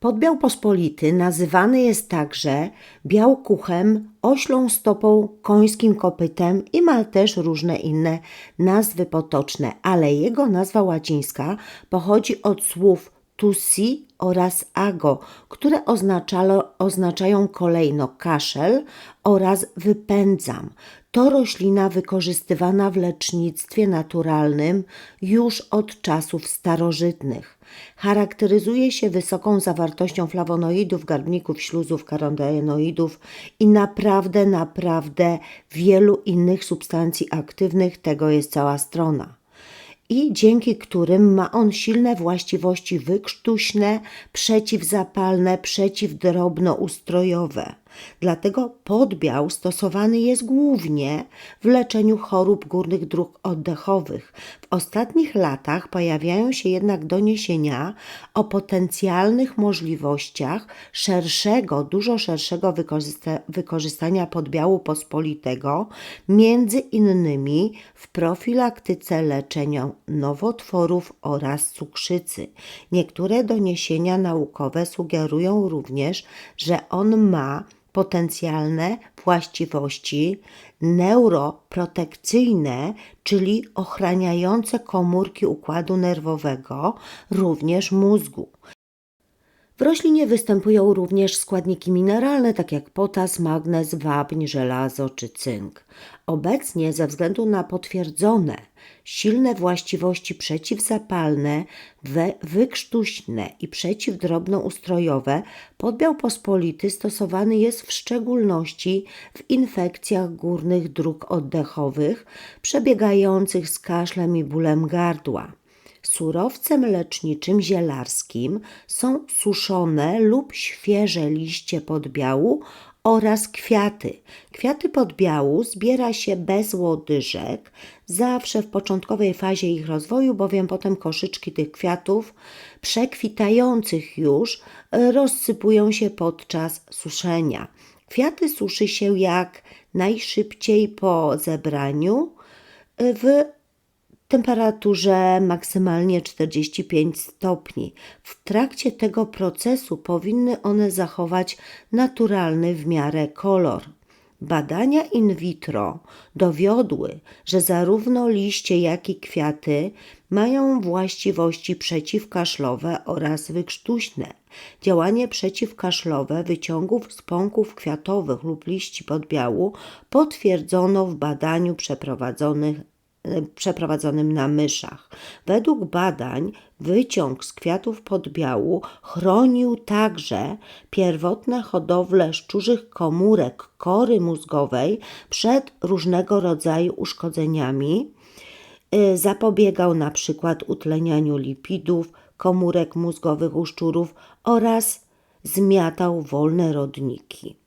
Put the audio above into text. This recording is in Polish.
Podbiał pospolity nazywany jest także białkuchem, oślą stopą, końskim kopytem i ma też różne inne nazwy potoczne, ale jego nazwa łacińska pochodzi od słów tusi oraz ago, które oznaczają kolejno kaszel oraz wypędzam. To roślina wykorzystywana w lecznictwie naturalnym już od czasów starożytnych. Charakteryzuje się wysoką zawartością flawonoidów, garbników, śluzów, karotenoidów i naprawdę, naprawdę wielu innych substancji aktywnych. Tego jest cała strona i dzięki którym ma on silne właściwości wykrztuśne, przeciwzapalne, przeciwdrobnoustrojowe. Dlatego podbiał stosowany jest głównie w leczeniu chorób górnych dróg oddechowych. W ostatnich latach pojawiają się jednak doniesienia o potencjalnych możliwościach szerszego, dużo szerszego wykorzysta wykorzystania podbiału pospolitego, między innymi w profilaktyce leczenia nowotworów oraz cukrzycy. Niektóre doniesienia naukowe sugerują również, że on ma potencjalne właściwości neuroprotekcyjne, czyli ochraniające komórki układu nerwowego, również mózgu. W roślinie występują również składniki mineralne, tak jak potas, magnez, wapń, żelazo czy cynk. Obecnie, ze względu na potwierdzone silne właściwości przeciwzapalne, wykrztuśne i przeciwdrobnoustrojowe, podbiał pospolity stosowany jest w szczególności w infekcjach górnych dróg oddechowych, przebiegających z kaszlem i bólem gardła. Surowcem leczniczym zielarskim są suszone lub świeże liście podbiału oraz kwiaty. Kwiaty podbiału zbiera się bez łodyżek, zawsze w początkowej fazie ich rozwoju, bowiem potem koszyczki tych kwiatów, przekwitających już, rozsypują się podczas suszenia. Kwiaty suszy się jak najszybciej po zebraniu w temperaturze maksymalnie 45 stopni. W trakcie tego procesu powinny one zachować naturalny w miarę kolor. Badania in vitro dowiodły, że zarówno liście, jak i kwiaty mają właściwości przeciwkaszlowe oraz wykrztuśne. Działanie przeciwkaszlowe wyciągów z pąków kwiatowych lub liści podbiału potwierdzono w badaniu przeprowadzonych przeprowadzonym na myszach. Według badań wyciąg z kwiatów podbiału chronił także pierwotne hodowle szczurzych komórek kory mózgowej przed różnego rodzaju uszkodzeniami. Y, zapobiegał na przykład utlenianiu lipidów, komórek mózgowych u szczurów oraz zmiatał wolne rodniki.